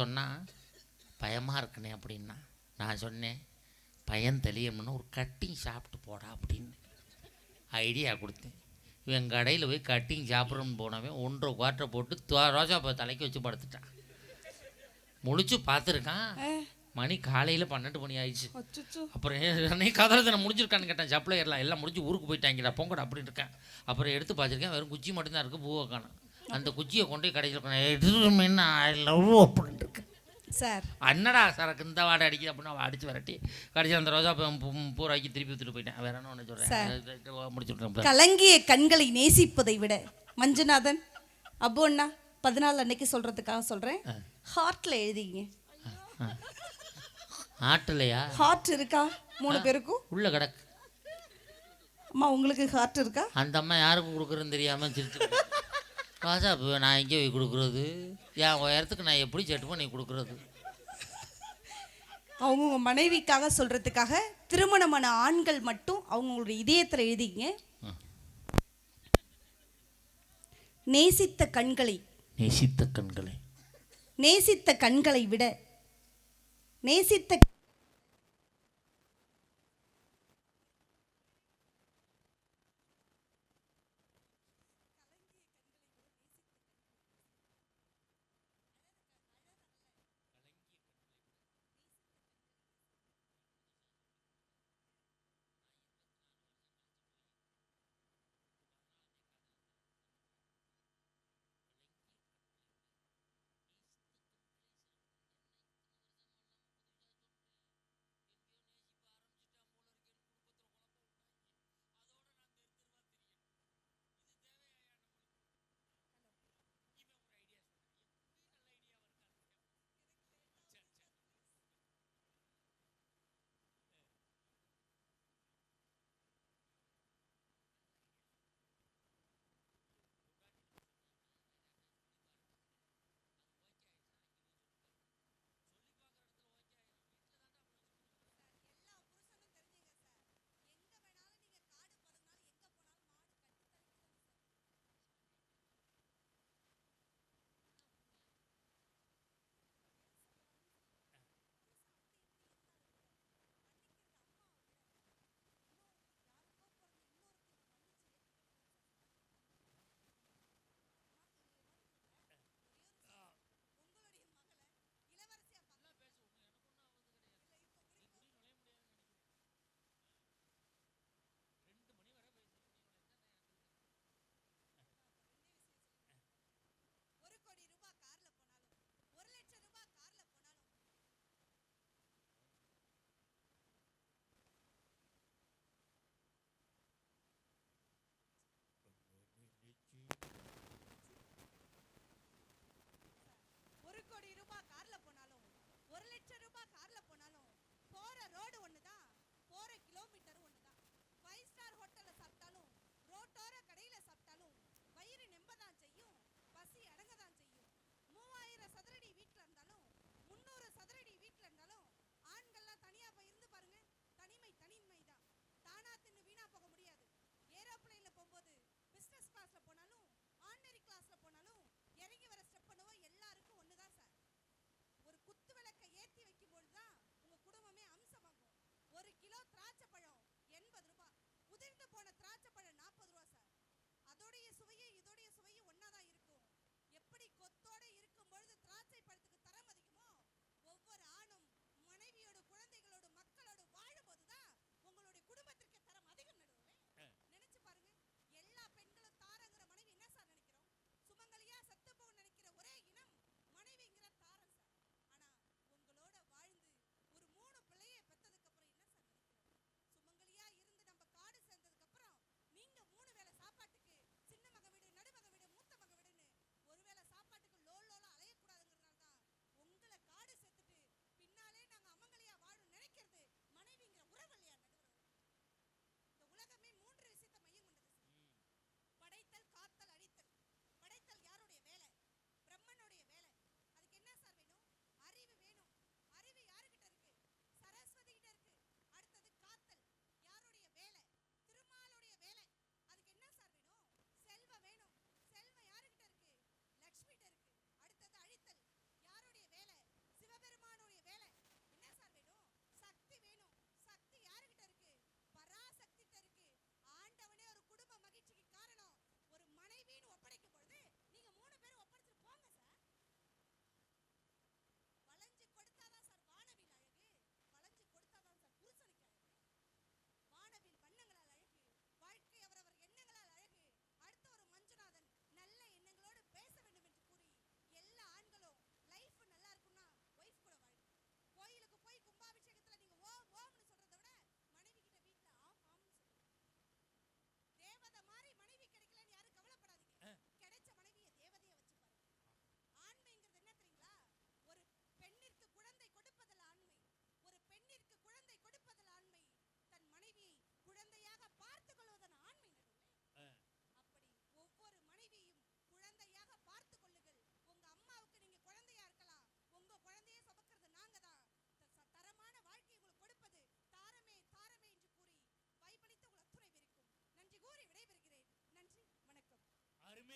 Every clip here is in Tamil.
சொன்னால் பயமாக இருக்குனே அப்படின்னா நான் சொன்னேன் பயம் தெளியணும்னு ஒரு கட்டிங் சாப்பிட்டு போடா அப்படின்னு ஐடியா கொடுத்தேன். இவன் கடையில் போய் கட்டிங் சாப்பிட்றோன்னு போனவன் ஒன்றரை குவார்ட்டரை போட்டு ரோஜா பூ தலைக்கு வச்சு படுத்துட்டான். முழிச்சு பார்த்துருக்கான். மணி காலையில் பன்னெண்டு மணி ஆயிடுச்சு. அப்புறம் அன்னைக்கு கதலை தானே முடிஞ்சிருக்கான்னு கேட்டேன். சப்ளையர்லாம் எல்லாம் முடிஞ்சு ஊருக்கு போயிட்டாங்கடா போங்கடா அப்படின்னு இருக்கேன். அப்புறம் எடுத்து பார்த்துருக்கேன் வெறும் குச்சி மட்டும்தான் இருக்குது பூவை காணும். அந்த குச்சியை கொண்டு எடுத்துருமேன்னு ஐ லவ் அப்படின்னு சார். அண்ணடா சரக்கு இந்த வாடை அடிக்குது அப்படின்னு அவன் அடிச்சு விரட்டி கடைசி அந்த ரோஜா பூராக்கி திருப்பி வித்துட்டு போயிட்டேன். வேற என்ன ஒன்று சொல்கிறேன் முடிச்சுட்றேன் கலங்கிய கண்களை நேசிப்பதை விட மஞ்சுநாதன் அப்பு அண்ணா பதினாலு அன்னைக்கு சொல்றதுக்காக சொல்றேன். ஹார்ட்ல எழுதிங்க. ஆட்டலையா ஹார்ட் இருக்கா? மூணு பேருக்கும்? உள்ள கிடக்கு. அம்மா உங்களுக்கு ஹார்ட் இருக்கா? அந்த அம்மா யாருக்கு கொடுக்குறதுன்னு தெரியாமல் சிரிச்சு ரோஜா பூ நான் எங்கே போய் கொடுக்குறது? என் உயரத்துக்கு நான் எப்படி செட்டு பண்ணி கொடுக்குறது? அவங்கவுங்க மனைவிக்காக சொல்றதுக்காக திருமணமான ஆண்கள் மட்டும் அவங்களுடைய இதயத்துல எழுதிங்க. நேசித்த கண்களை. நேசித்த கண்களை. நேசித்த கண்களை விட நேசித்த போற ரோடு ஒண்ணுதான்.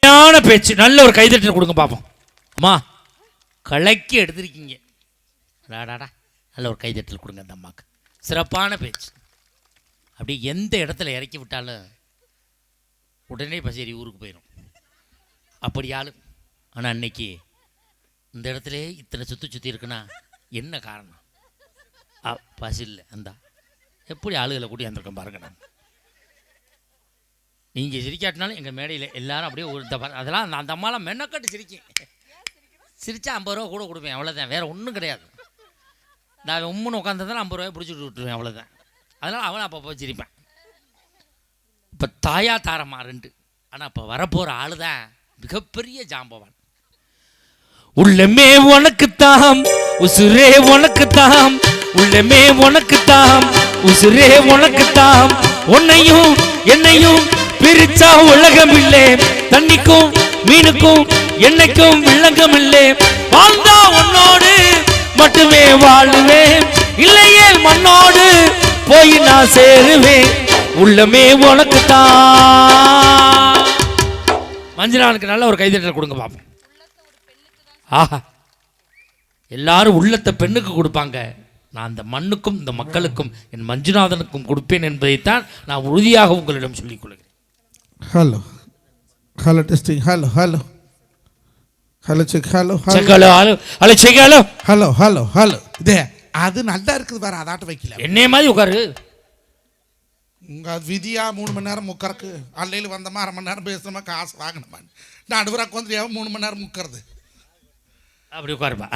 அருமையான பேச்சு. நல்ல ஒரு கைதட்டல் கொடுங்க பார்ப்போம் அம்மா கலக்கி எடுத்திருக்கீங்க. டாடாடா நல்ல ஒரு கைதட்டல் கொடுங்க அந்த அம்மாவுக்கு சிறப்பான பேச்சு. அப்படி எந்த இடத்துல இறக்கி விட்டாலும் உடனே பசேரி ஊருக்கு போயிடும் அப்படி ஆளு. ஆனால் அன்னைக்கு இந்த இடத்துல இத்தனை சுற்றி சுற்றி இருக்குன்னா என்ன காரணம்? ஆ இல்லை அந்த. எப்படி ஆளுகளை கூட்டி வந்திருக்கேன் பாருங்க நான். நீங்கள் சிரிக்காட்டினாலும் எங்கள் மேடையில் எல்லாரும் அப்படியே ஒரு அதெல்லாம் அந்த- அந்த அம்மாலாம் மென்னக்கட்டு சிரிக்கும். சிரிச்சா ஐம்பது ரூபா கூட கொடுப்பேன் அவ்வளோதான் வேறு ஒன்றும் கிடையாது. நான் உம்முன்னு உட்காந்துருந்தா ஐம்பது ரூபாய் பிடிச்சிட்டு விட்டுருவேன் அவ்வளோதான் அதனால் அவன் அப்பப்போ சிரிப்பேன். இப்போ தாயா தாரம்மா ரெண்டு. ஆனால் இப்போ வரப்போகிற ஆளு தான் மிகப்பெரிய ஜாம்பவான். உள்ளமே உனக்கு தாம் உசுரே உனக்கு தாம் உள்ளமே உனக்கு தாம் உசுரே உனக்கு தாம் உன்னையும் என்னையும் பிரிச்சா உலகம் இல்லை தண்ணிக்கும் மீனுக்கும் என்னைக்கும் விளங்கம் இல்லை வாழ்ந்தா உன்னோடு மட்டுமே வாழுவேன். இல்லையே மண்ணோடு போய் நான் சேருவேன். உள்ளமே உனக்கு தான் நல்ல ஒரு கைதட்டல் கொடுங்க பாப்போம். ஆஹா. எல்லாரும் உள்ளத்தை பெண்ணுக்கு கொடுப்பாங்க. நான் அந்த மண்ணுக்கும் இந்த மக்களுக்கும் என் மஞ்சுநாதனுக்கும் கொடுப்பேன் என்பதைத்தான் நான் உறுதியாக உங்களிடம் சொல்லிக் கொள்கிறேன். Hello hello testing hello hello hello check hello hello hello hello செக்காலோ hello hello hello இதே அது நல்லா இருக்குது வேற அதாட்ட வைக்கல. என்னைய மாதிரி உட்காரு. உங்க விதியா மூணு மணி நேரம் முக்கறக்கு அல்லையில் வந்தமா அரை மணி நேரம் பேசுனமா காசு வாங்கணுமா நடுவராக வந்து மூணு மணி நேரம் முக்கறது? அப்படி உட்காருப்பா.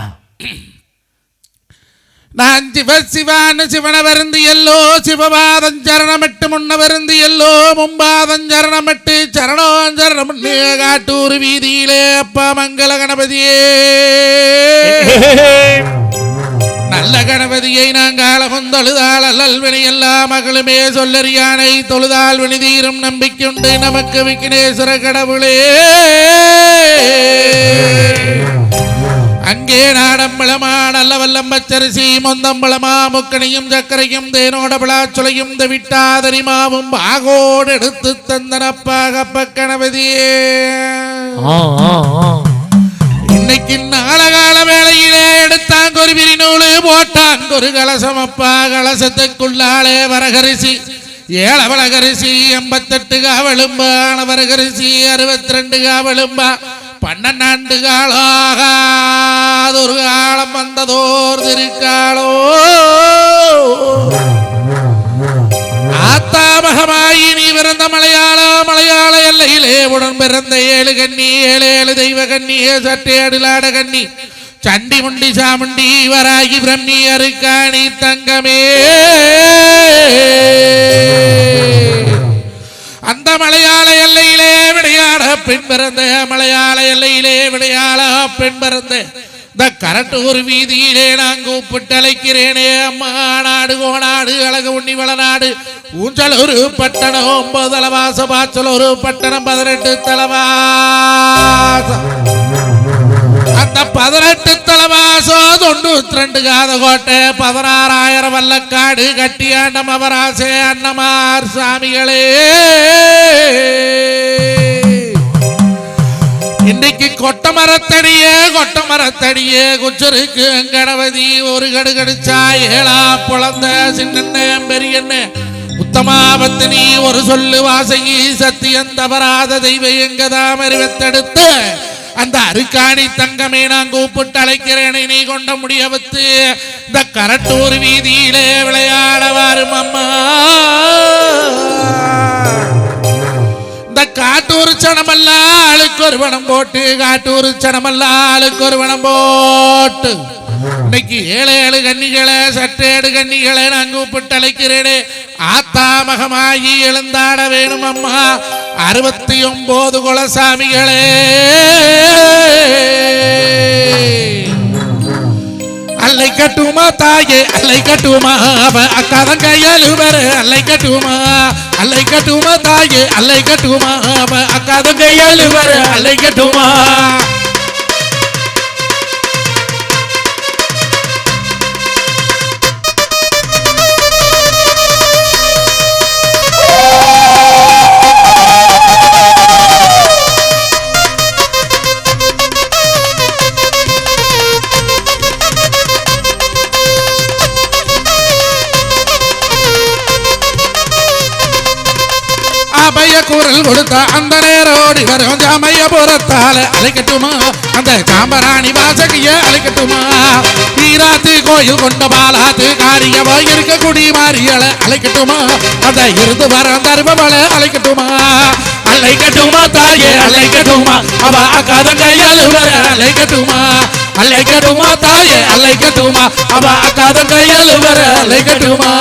நான் சிவ சிவான சிவன எல்லோ சிவபாதம் சரணமிட்டு முன்ன எல்லோ மும்பாதம் சரணமிட்டு சரணோ சரணம் காட்டூர் வீதியிலே அப்பா மங்கள கணபதியே. நல்ல கணபதியை நாங்கள் கொந்தொழுதால் அல்லல்வினை எல்லா மகளுமே சொல்லறியானை தொழுதால் வினிதீரும் நம்பிக்கையுண்டு நமக்கு விக்னேஸ்வர கடவுளே. அங்கே நாடம்பளமா நல்ல வல்லம் பச்சரிசி மொந்தம்பளமா முக்கணியும் சர்க்கரையும் தேனோட பிளாச்சுளையும் இந்த விட்டாதரிமாவும் பாகோடு எடுத்து தந்தனப்பாக கணபதியே. இன்னைக்கு நாளகால வேளையிலே எடுத்தாங்கொரு விரிநூலு போட்டாங்கொரு கலசம் அப்பா கலசத்துக்குள்ளாலே வரகரிசி. ஏழவளகரிசி எண்பத்தெட்டு காவலும்பா வரகரிசி அறுபத்தி ரெண்டு காவலும்பா. பன்னெண்டாண்டு காலாக ஒரு காலம் வந்ததோர் திருக்காலோ. ஆத்தாமகமாயி நீ பிறந்த மலையாள மலையாள எல்லையிலே உடன் பிறந்த ஏழு கண்ணி ஏழு ஏழு தெய்வ கண்ணி சட்டை அடிலாட கண்ணி சண்டி முண்டி சாமுண்டி வராகி பிரம்மி அருக்காணி தங்கமே. அந்த மலையாள எல்லையிலே விளையாட பெண் பிறந்த மலையாள எல்லையிலே விளையாட பெண் பிறந்த இந்த கரட்டூர் வீதியிலே நான் கூப்பிட்டு அழைக்கிறேனே அம்மா நாடு கோநாடு அழகு உண்ணி வளநாடு. ஊஞ்சலூர் ஒரு பட்டணம் ஒன்பது தலவாசம் பாச்சலூர் ஒரு பட்டணம் பதினெட்டு தலவாசம். அந்த பதினெட்டு தலவாசம் தொண்ணூத்தி ரெண்டு காத கோட்டை பதினாறாயிரம் வல்லக்காடு கட்டியாண்டம் அவராசே அன்னமார் சாமிகளே. இன்னைக்கு கொட்ட மரத்தடியே கொட்ட மரத்தடியே குச்சருக்கு கணபதி ஒரு கடு கடிச்சா ஏழா புலந்த சின்ன பெரியண்ண. உத்தமாபத்தினி ஒரு சொல்லு வாசகி சத்தியம் தவறாத தெய்வ எங்கதாம் அறிவத்தெடுத்து? அந்த அருக்காணி தங்கமே நான் கூப்பிட்டு அழைக்கிறேனை நீ கொண்ட முடியவத்து. இந்த கரட்டூர் வீதியிலே விளையாட வரும் அம்மா இந்த காட்டூர் சனமெல்லாம் ஆளுக்கு ஒரு வனம் போட்டு காட்டூர் சனமெல்லாம் ஆளுக்கு ஒரு வனம் போட்டு. இன்னைக்கு ஏழு ஏழு கன்னிகளை சற்றேடு கன்னிகளை நான் கூப்பிட்டு அழைக்கிறேனே. ஆத்தா மகமாகி எழுந்தாட வேணும் அம்மா. அறுபத்தி ஒன்பது குலசாமிகளே. அல்லை கட்டுமா தாயே அல்லை கட்டுமா அவ அக்காதன் கையால் வர அல்லை கட்டுமா அல்லை கட்டுமா தாயே அல்லை கட்டுமா அவ அக்காதன் கையால் வர அல்லை கட்டுமா. கொடுத்தா அந்த நேரம் ஓடி வரும் ஜாமையபுரத்தால அழைக்கட்டுமா அந்த சாம்பராணி வாசகிய அழைக்கட்டுமா ஈராத்து கோயில் கொண்ட பாலாத்து காரியமா இருக்க குடி மாறியல அழைக்கட்டுமா அந்த இருந்து வர தருபவள அழைக்கட்டுமா அழைக்கட்டுமா தாயே அழைக்கட்டுமா அவ அக்காத கையால் வர அழைக்கட்டுமா அழைக்கட்டுமா தாயே அழைக்கட்டுமா அவ அக்காத கையால் வர அழைக்கட்டுமா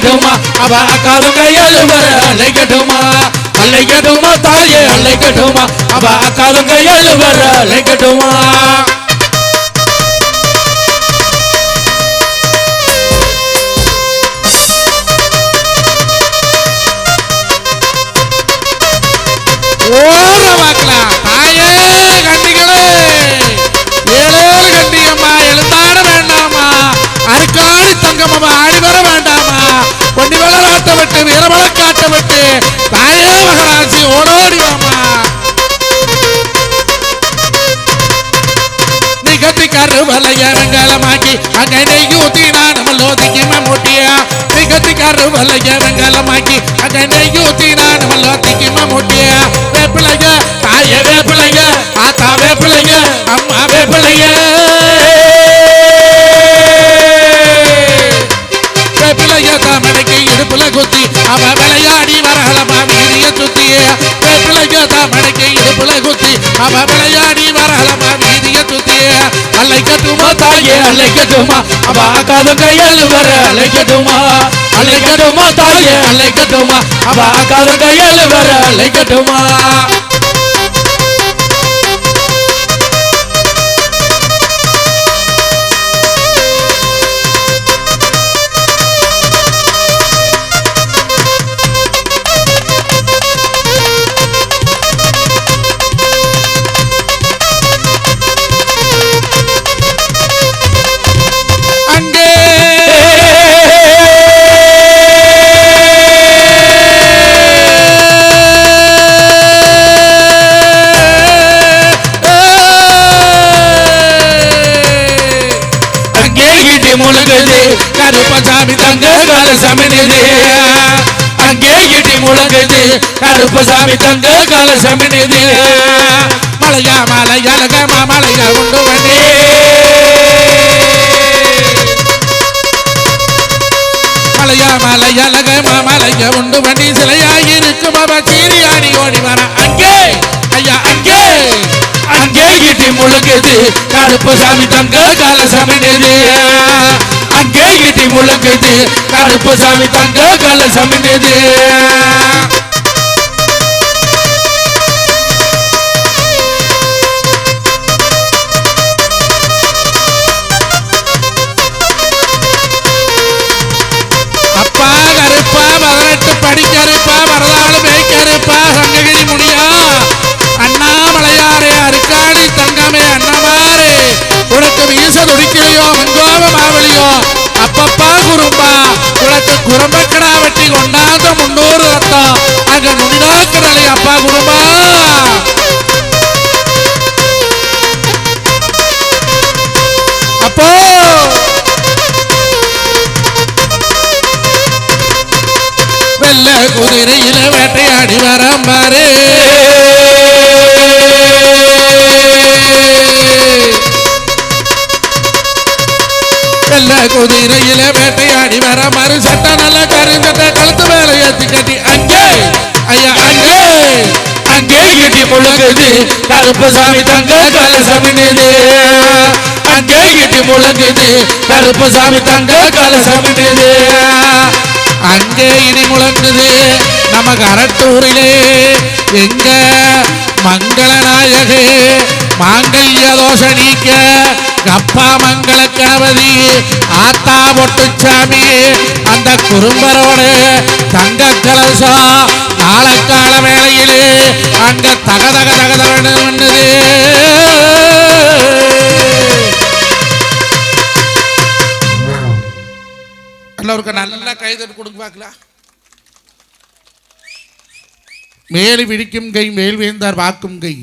அலைக்கட்டுமா அவ அக்காத கையால் வர அலைக்கட்டுமா அழைக்கட்டுமா தாயே அலைக்கட்டுமா அவ அக்காத கையால் வர வெங்கலமாக்கி அங்கே நெய்யூத்தி நானும் லோதிக்கு மம்முட்டியா நிகழ்த்தி கருவலைய வெங்கலமாக்கி அங்கே நெய்யூத்தி நானும் லோதிக்கு மம்முட்டியா வேப்பிலைய தாய வேப்பிலைய ஆத்தா வேப்பிலைய அம்மா வேப்பிலைய. வேப்பிலைய தாமடைக்கு இடுப்புல குத்தி அவ விளையாடி வரலமா வீரிய சுத்திய. வேப்பிலைய தாமடைக்கு இடுப்புல குத்தி அவ விளையாடி வரலமா வீரிய சுத்தி அலைக்கட்டுமா தாயே அலைக்கட்டுமா அவ அக்காத கையால் வர அலைக்கட்டுமா அலைக்கட்டுமா தாயே அலைக்கட்டுமா அவ அக்காத கையால் வர அலைக்கட்டுமா கருப்பசாமி தங்க கால நிதி மலையா மலையா மலையழக மலையா உண்டு வண்டி மலையா மலையா லகமா மலையா உண்டு வண்டி சிலையா இருக்கும் அவ சீரியாடி ஓடி வர. அங்கே ஐயா அங்கே அங்கே இடி முழுக்குது கருப்பசாமி தங்க கால நிதி அங்கே இடி முழுக்குது கருப்பசாமி தங்க கால நிதி கருப்பசாமி தங்க கால சமினது அங்கே இடி முழங்குது கருப்பசாமி தங்க கால சமினது அங்கே இடி முழங்குது நம்ம கரட்டூரிலே. எங்க மங்களநாயகே மாங்கல்ய தோஷ நீக்க கப்பா மங்கள கணபதி ஆத்தா பொட்டுச்சாமி அந்த குறும்பரோட தங்க கலசம் காலக்கால வேளையிலே அங்க தகதக தகதவனது எல்லோருக்கும் நல்லா கைதட்டு கொடுங்க பார்க்கலாம். மேல் விழிக்கும் கை மேல் வேந்தார் வாக்கும் கை.